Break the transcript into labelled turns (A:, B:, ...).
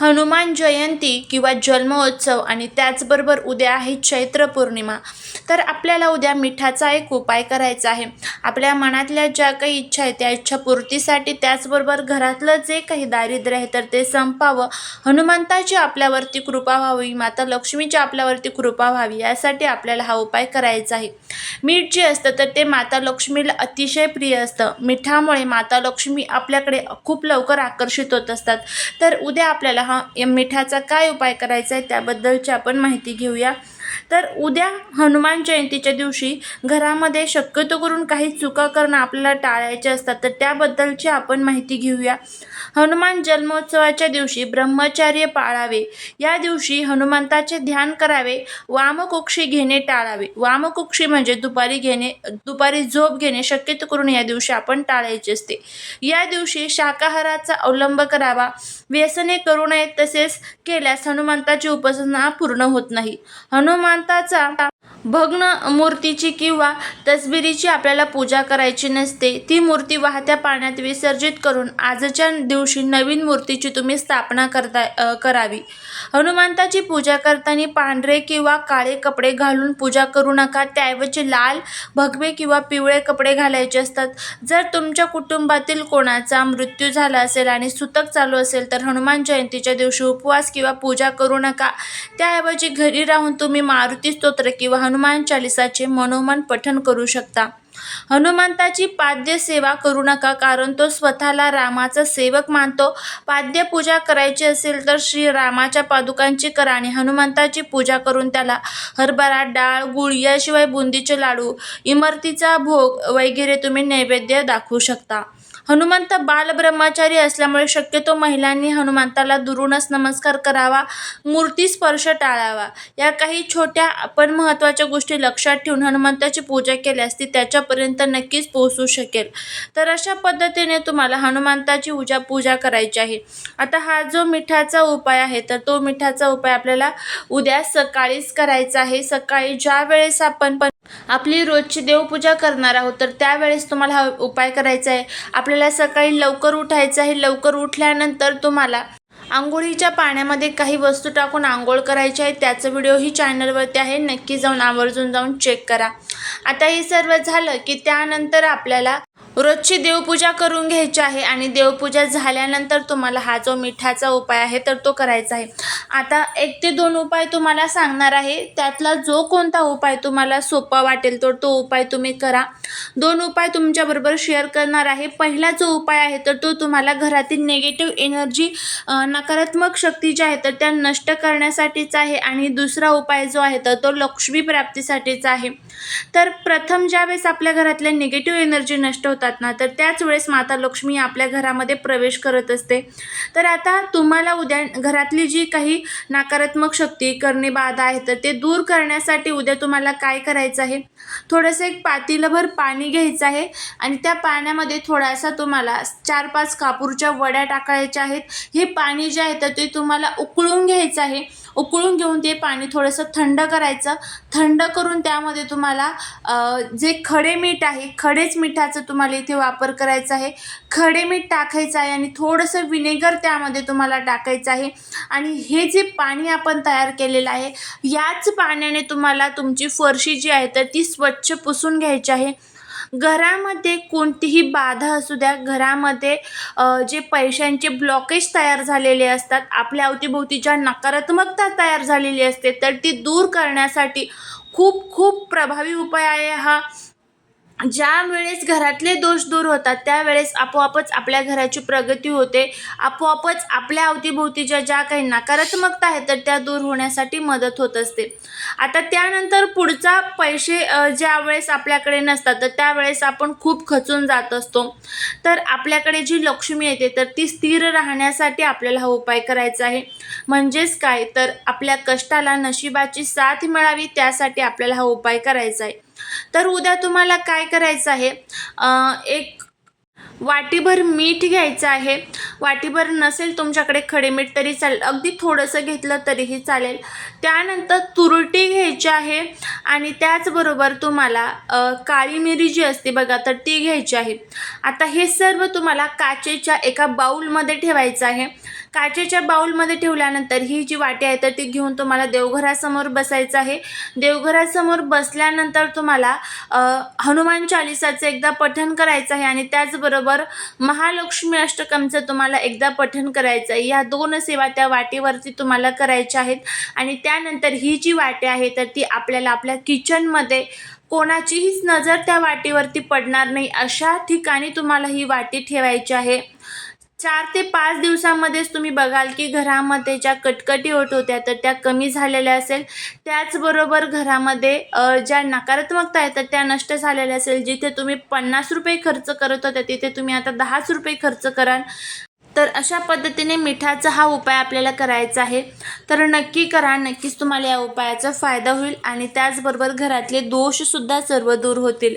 A: हनुमान जयंती किंवा जन्मोत्सव आणि त्याचबरोबर उद्या आहे चैत्र पौर्णिमा. तर आपल्याला उद्या मिठाचा एक उपाय करायचा आहे. आपल्या मनातल्या ज्या काही इच्छा आहेत त्या इच्छा पूर्तीसाठी त्याचबरोबर घरातलं जे काही दारिद्र्य आहे तर ते संपावं. हनुमंताची आपल्यावरती कृपा व्हावी माता लक्ष्मीची आपल्यावरती कृपा व्हावी यासाठी आपल्याला हा उपाय करायचा आहे. मीठ जे असतं तर ते माता लक्ष्मीला अतिशय प्रिय असतं. मिठामुळे माता लक्ष्मी आपल्याकडे खूप लवकर आकर्षित होत असतात. तर उद्या आपल्याला हा या मिठाचा काय उपाय करायचा आहे त्याबद्दलची आपण माहिती घेऊया. तर उद्या हनुमान जयंतीच्या दिवशी घरामध्ये शक्यतो करून काही चुका करणं आपल्याला टाळायचे असतात. तर त्याबद्दलची आपण माहिती घेऊया. हनुमान जन्मोत्सवाच्या दिवशी ब्रह्मचर्य पाळावे. या दिवशी हनुमंताचे ध्यान करावे वामकुक्षी घेणे टाळावे. वामकुक्षी म्हणजे दुपारी घेणे दुपारी झोप घेणे शक्यतो करून या दिवशी आपण टाळायचे असते. या दिवशी शाकाहाराचा अवलंब करावा. व्यसने करू नयेत तसेच केल्यास हनुमंताची उपासना पूर्ण होत नाही. हनुमान हनुमंताचा भग्न मूर्तीची किंवा तसबिरीची आपल्याला पूजा करायची नसते ती मूर्ती वाहत्या पाण्यात विसर्जित करून आजच्या दिवशी नवीन मूर्तीची तुम्ही स्थापना करता करावी. हनुमंताची पूजा करताना पांढरे किंवा काळे कपडे घालून पूजा करू नका त्याऐवजी लाल भगवे किंवा पिवळे कपडे घालायचे असतात. जर तुमच्या कुटुंबातील कोणाचा मृत्यू झाला असेल आणि सुतक चालू असेल तर हनुमान जयंतीच्या दिवशी उपवास किंवा पूजा करू नका. त्याऐवजी घरी राहून तुम्ही मारुती स्तोत्र किंवा हनुमान चालिसाचे मनोमन पठण करू शकता. हनुमंताची पाद्य सेवा करू नका कारण तो स्वतःला रामाचा सेवक मानतो. पाद्य पूजा करायची असेल तर श्री रामाच्या पादुकांची करा आणि हनुमंताची पूजा करून त्याला हरभरा डाळ गुळ याशिवाय बुंदीचे लाडू इमरतीचा भोग वगैरे तुम्ही नैवेद्य दाखवू शकता. हनुमंत बालब्रह्मचारी असल्यामुळे शक्यतो महिलांनी हनुमंताला दुरूनच नमस्कार करावा मूर्ती स्पर्श टाळावा. या काही छोट्या पण महत्त्वाच्या गोष्टी लक्षात ठेवून हनुमंताची पूजा केल्यास ती त्याच्यापर्यंत नक्कीच पोहोचू शकेल. तर अशा पद्धतीने तुम्हाला हनुमंताची उजा पूजा करायची आहे. आता हा जो मिठाचा उपाय आहे तर तो मिठाचा उपाय आपल्याला उद्या सकाळीच करायचा आहे. सकाळी ज्या वेळेस आपण पण आपली रोजची देवपूजा करणार आहोत तर त्यावेळेस तुम्हाला हा उपाय करायचा आहे. आपल्याला सकाळी लवकर उठायचं आहे. लवकर उठल्यानंतर तुम्हाला आंघोळीच्या पाण्यामध्ये काही वस्तू टाकून आंघोळ करायची आहे. त्याचं व्हिडिओही चॅनलवरती आहे. नक्की जाऊन आवर्जून जाऊन चेक करा. आता हे सर्व झालं की त्यानंतर आपल्याला रोजची देवपूजा करून घ्यायची आहे आणि देवपूजा झाल्यानंतर तुम्हाला हा जो मिठाचा उपाय आहे तर तो करायचा आहे. आता एक ते दोन उपाय तुम्हाला सांगणार आहे. त्यातला जो कोणता उपाय तुम्हाला सोपा वाटेल तर तो उपाय तुम्ही करा. दोन उपाय तुमच्याबरोबर शेअर करणार आहे. पहिला जो उपाय आहे तर तो तुम्हाला घरातील निगेटिव्ह एनर्जी नकारात्मक शक्ती ज्या आहेत तर त्या नष्ट करण्यासाठीचा आहे. आणि दुसरा उपाय जो आहे तर तो लक्ष्मी प्राप्तीसाठीचा आहे. तर प्रथम ज्यावेळेस आपल्या घरातल्या निगेटिव्ह एनर्जी नष्ट होतात ना तर त्याच वेळेस माता लक्ष्मी आपल्या घरामध्ये प्रवेश करत असते. तर आता तुम्हाला उद्या घरातली जी काही नकारात्मक शक्ती करणे बाधा आहे तर ते दूर करण्यासाठी उद्या तुम्हाला काय करायचं आहे? थोडंसं एक पातीलभर पाणी घ्यायचं आहे आणि त्या पाण्यामध्ये थोडासा तुम्हाला चार पाच कापूरच्या वड्या टाकायच्या आहेत. हे पाणी जे आहे तर ते तुम्हाला उकळून घ्यायचं आहे. उकळून घेऊन ते पाणी थोडंसं थंड करायचं. थंड करून त्यामध्ये तुम्हाला जे खडे मीठ आहे खडेच मिठाचं तुम्हाला इथे वापर करायचा आहे. खडे मीठ टाकायचं आहे आणि थोडंसं विनेगर त्यामध्ये तुम्हाला टाकायचं आहे. आणि हे जे पाणी आपण तयार केलेलं आहे याच पाण्याने तुम्हाला तुमची फरशी जी आहे तर ती स्वच्छ पुसून घ्यायची आहे. घरामध्ये कोणतीही बाधा असू द्या घरामध्ये जे पैशांचे ब्लॉकेज तयार झालेले असतात आपल्या अवतीभोवती ज्या नकारात्मकता तयार झालेली असते तर ती दूर करण्यासाठी खूप खूप प्रभावी उपाय आहे हा. ज्यावेळेस घरातले दोष दूर होतात त्यावेळेस आपोआपच आपल्या घराची प्रगती होते. आपोआपच आपल्या अवतीभोवतीच्या ज्या काही नकारात्मकता आहेत तर त्या दूर होण्यासाठी मदत होत असते. आता त्यानंतर पुढचा पैसे ज्यावेळेस आपल्याकडे नसतात तर त्यावेळेस आपण खूप खचून जात असतो. तर आपल्याकडे जी लक्ष्मी येते तर ती स्थिर राहण्यासाठी आपल्याला हा उपाय करायचा आहे. म्हणजेच काय? तर आपल्या कष्टाला नशिबाची साथ मिळावी त्यासाठी आपल्याला हा उपाय करायचा आहे. तर उद्या तुम्हाला काय करायचं आहे? एक वाटीभर मीठ घ्यायचं आहे. वाटीभर नसेल तुमच्याकडे खडे मीठ तरी चालेल. अगदी थोडंसं घेतलं तरीही चालेल. त्यानंतर तुरटी घ्यायची आहे आणि त्याचबरोबर तुम्हाला काळी मिरी जी असते बघा तर ती घ्यायची आहे. आता हे सर्व तुम्हाला काचेच्या एका बाऊलमध्ये ठेवायचं आहे. काचेच्या बाऊलमध्ये ठेवल्यानंतर ही जी वाटी आहे तर ती घेऊन तुम्हाला देवघरासमोर बसायचं आहे. देवघरासमोर बसल्यानंतर तुम्हाला हनुमान चालिसाचं एकदा पठण करायचं आहे आणि त्याचबरोबर महालक्ष्मी अष्टकमचं तुम्हाला एकदा पठण करायचं आहे. या दोन सेवा त्या वाटेवरती तुम्हाला करायच्या आहेत आणि त्यानंतर ही जी वाटी आहे तर ती आपल्याला आपल्या किचनमध्ये कोणाचीहीच नजर त्या वाटीवरती पडणार नाही. अशा ठिकाणी तुम्हाला ही वाटी ठेवायची आहे. चार ते पाच दिवसामध्येच तुम्ही बघाल की घरामध्ये ज्या कटकटी होत होत्या तर त्या कमी झालेल्या असेल. त्याचबरोबर घरामध्ये ज्या नकारात्मकता आहेत तर त्या नष्ट झालेल्या असेल. जिथे तुम्ही पन्नास रुपये खर्च करत होता तिथे तुम्ही आता दहाच रुपये खर्च कराल. तर अशा पद्धतीने मिठाचा हा उपाय आपल्याला करायचा आहे. तर नक्की करा नक्कीच तुम्हाला या उपायाचा फायदा होईल. आणि त्याचबरोबर घरातले दोषसुद्धा सर्व दूर होतील.